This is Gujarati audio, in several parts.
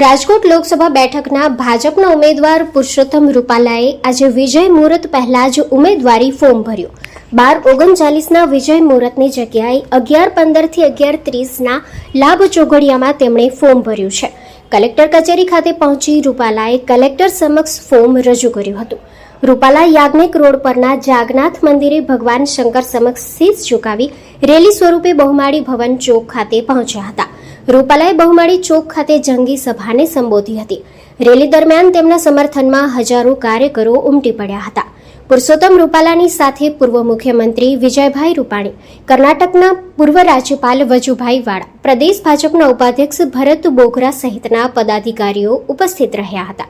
રાજકોટ લોકસભા બેઠકના ભાજપના ઉમેદવાર પુરુષોત્તમ રૂપાલાએ આજે વિજય મુહૂર્ત પહેલા જ ઉમેદવારી ફોર્મ ભર્યું. બાર ઓગણચાલીસના વિજય મુહૂર્તની જગ્યાએ અગિયાર પંદરથી અગિયાર ત્રીસના લાભ ચોઘડિયામાં તેમણે ફોર્મ ભર્યું છે. કલેક્ટર કચેરી ખાતે પહોંચી રૂપાલાએ કલેક્ટર સમક્ષ ફોર્મ રજૂ કર્યું હતું. રૂપાલા યાજ્ઞિક રોડ પરના જાગનાથ મંદિરે ભગવાન શંકર સમક્ષ શીશ ઝુકાવી રેલી સ્વરૂપે બહુમાળી ભવન ચોક ખાતે પહોંચ્યા હતા. રૂપાલાએ બહુમાળી ચોક ખાતે જંગી સભાને સંબોધી હતી. રેલી દરમિયાન તેમના સમર્થનમાં હજારો કાર્યકરો ઉમટી પડ્યા હતા. પુરુષોત્તમ રૂપાલાની સાથે પૂર્વ મુખ્યમંત્રી વિજયભાઈ રૂપાણી, કર્ણાટકના પૂર્વ રાજ્યપાલ વજુભાઈ વાળા, પ્રદેશ ભાજપના ઉપાધ્યક્ષ ભરત બોગરા સહિતના પદાધિકારીઓ ઉપસ્થિત રહ્યા હતા.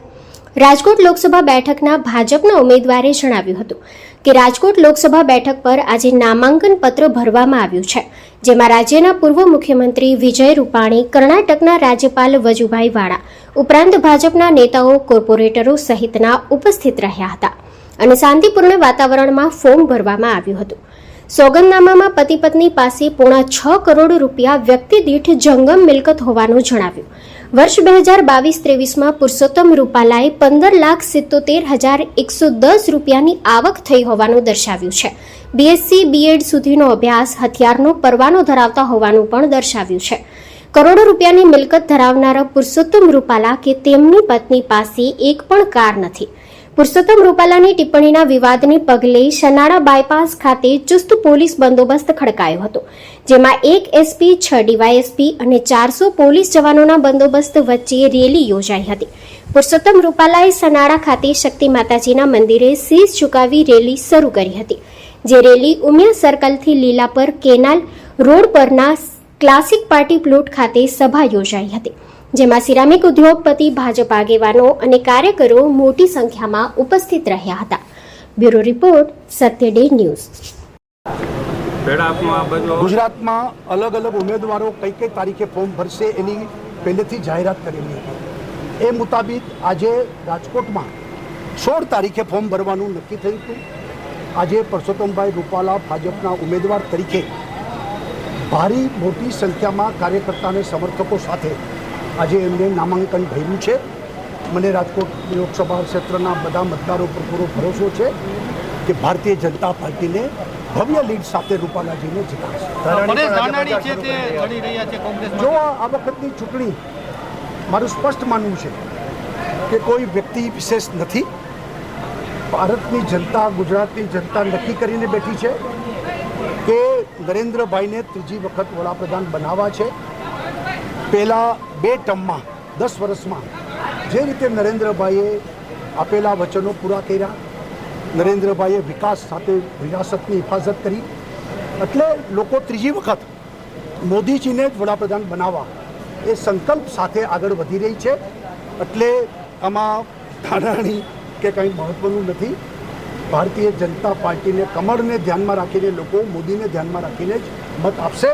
રાજકોટ લોકસભા બેઠકના ભાજપના ઉમેદવારે જણાવ્યું હતું કે રાજકોટ લોકસભા બેઠક પર આજે નામાંકન પત્ર ભરવામાં આવ્યું છે. જેમાં રાજ્યના પૂર્વ મુખ્યમંત્રી વિજય રૂપાણી, કર્ણાટકના રાજ્યપાલ વજુભાઈ વાળા, ઉપરાંત ભાજપના નેતાઓ, કોર્પોરેટરો સહિતના ઉપસ્થિત રહ્યા હતા. અને શાંતિપૂર્ણ વાતાવરણમાં ફોર્મ ભરવામાં આવ્યું હતું. સોગંદનામામાં પતિ પત્ની પાસે પોણા છ કરોડ રૂપિયા વ્યક્તિ દીઠ જંગમ મિલકત હોવાનું જણાવ્યું. વર્ષ બે હજાર બાવીસ ત્રેવીસમાં પુરુષોત્તમ રૂપાલાએ પંદર લાખ સિત્તોતેર હજાર એકસો દસ રૂપિયાની આવક થઈ હોવાનું દર્શાવ્યું છે. બીએસસી બીએડ સુધીનો અભ્યાસ હથિયારનો પરવાનો ધરાવતા હોવાનું પણ દર્શાવ્યું છે. કરોડો રૂપિયાની મિલકત ધરાવનારા પુરુષોત્તમ રૂપાલા કે તેમની પત્ની પાસે એક પણ કાર નથી. પુરુષોત્તમ રૂપાલાની ટિપ્પણીના વિવાદને પગલે શનાળા બાયપાસ ખાતે ચુસ્ત પોલીસ બંદોબસ્ત ખડકાયો હતો, જેમાં એક એસપી, છ ડીવાયએસપી અને ચારસો પોલીસ જવાનોના બંદોબસ્ત વચ્ચે રેલી યોજાઈ હતી. પુરુષોત્તમ રૂપાલાએ સનાળા ખાતે શક્તિ માતાજીના મંદિરે શીશ ઝુકાવી રેલી શરૂ કરી હતી, જે રેલી ઉમિયા સર્કલથી લીલા પર કેનાલ રોડ પરના ક્લાસિક પાર્ટી પ્લોટ ખાતે સભા યોજાઈ હતી. જેમાં સિરામિક ઉદ્યોગપતિ ભાજપ આગેવાનો અને કાર્યકરો મોટી સંખ્યામાં ઉપસ્થિત રહ્યા હતા. Bureau report Satya day news. ગુજરાતમાં અલગ અલગ ઉમેદવારો કઈ કઈ તારીખે ફોર્મ ભરશે એની પહેલેથી જાહેરાત કરેલી હતી. એ મુતાબિક આજે રાજકોટમાં સોળ તારીખે ફોર્મ ભરવાનું નક્કી થયું હતું. આજે પરસોત્તમભાઈ રૂપાલા ભાજપના ઉમેદવાર તરીકે ભારી મોટી સંખ્યામાં કાર્યકર્તા અને સમર્થકો સાથે આજે એમને નામાંકન ભર્યું છે. મને રાજકોટ લોકસભા ક્ષેત્રના બધા મતદારો પર પૂરો ભરોસો છે કે ભારતીય જનતા પાર્ટીને ભવ્ય લીડ સાથે રૂપાલાજીને જીતાડશે. જો આ આ વખતની ચૂંટણી મારું સ્પષ્ટ માનવું છે કે કોઈ વ્યક્તિ વિશેષ નથી. ભારતની જનતા ગુજરાતની જનતા નક્કી કરીને બેઠી છે કે નરેન્દ્રભાઈને ત્રીજી વખત વડાપ્રધાન બનાવવા છે. પહેલાં બે ટર્મમાં દસ વર્ષમાં, જે રીતે નરેન્દ્રભાઈએ આપેલા વચનો પૂરા કર્યા, નરેન્દ્રભાઈએ વિકાસ સાથે વિરાસતની હિફાજત કરી, એટલે લોકો ત્રીજી વખત મોદીજીને જ વડાપ્રધાન બનાવવા એ સંકલ્પ સાથે આગળ વધી રહી છે. એટલે આમાં ધારાણી કે કંઈ મહત્ત્વનું નથી. ભારતીય જનતા પાર્ટીને કમળને ધ્યાનમાં રાખીને, લોકો મોદીને ધ્યાનમાં રાખીને જ મત આપશે.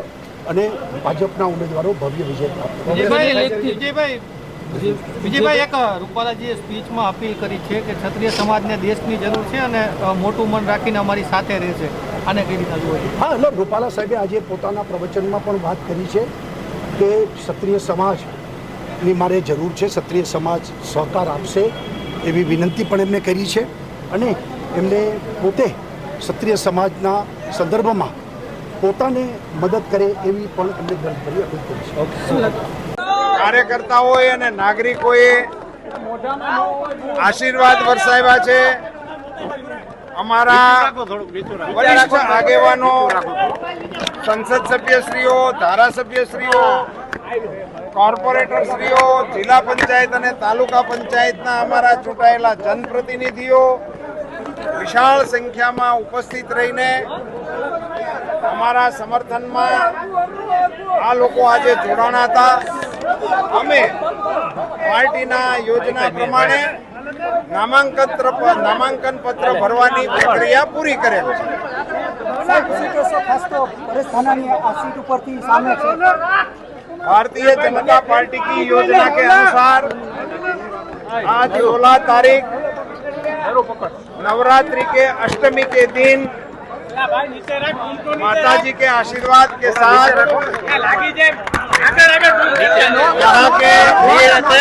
અને ભાજપના ઉમેદવારો ભવ્ય વિજય પ્રાપ્ત વિજયભાઈ એક રૂપાલાજીએ સ્પીચમાં અપીલ કરી છે કે ક્ષત્રિય સમાજને દેશની જરૂર છે અને મોટું મન રાખીને અમારી સાથે રહેશે આને કઈ રીતે છો? હા એટલે રૂપાલા સાહેબે આજે પોતાના પ્રવચનમાં પણ વાત કરી છે કે ક્ષત્રિય સમાજની મારે જરૂર છે ક્ષત્રિય સમાજ સહકાર આપશે એવી વિનંતી પણ એમને કરી છે. અને એમને પોતે ક્ષત્રિય સમાજના સંદર્ભમાં પોતાને મદદ કરે એવી પણ એમને ગણતરી અપીલ કરી છે. કાર્યકર્તાઓએ અને નાગરિકોએ આશીર્વાદ વરસાવ્યા છે. અમારા વરિષ્ઠ આગેવાનો સંસદ સભ્યશ્રીઓ ધારાસભ્યશ્રીઓ કોર્પોરેટરશ્રીઓ જિલ્લા પંચાયત અને તાલુકા પંચાયતના અમારા ચૂંટાયેલા જનપ્રતિનિધિઓ વિશાળ સંખ્યામાં ઉપસ્થિત રહીને અમારા સમર્થનમાં આ લોકો આજે જોડાણા હતા અમે પાર્ટીના યોજના પ્રમાણે નામાંકન પત્ર નામાંકન પત્ર ભરવાની પ્રક્રિયા પૂરી કરેલ છે भारतीय जनता पार्टी की योजना के अनुसार आज 16 तारीख नवरात्रि के अष्टमी के दिन माता जी के आशीर्वाद के साथ यहाँ के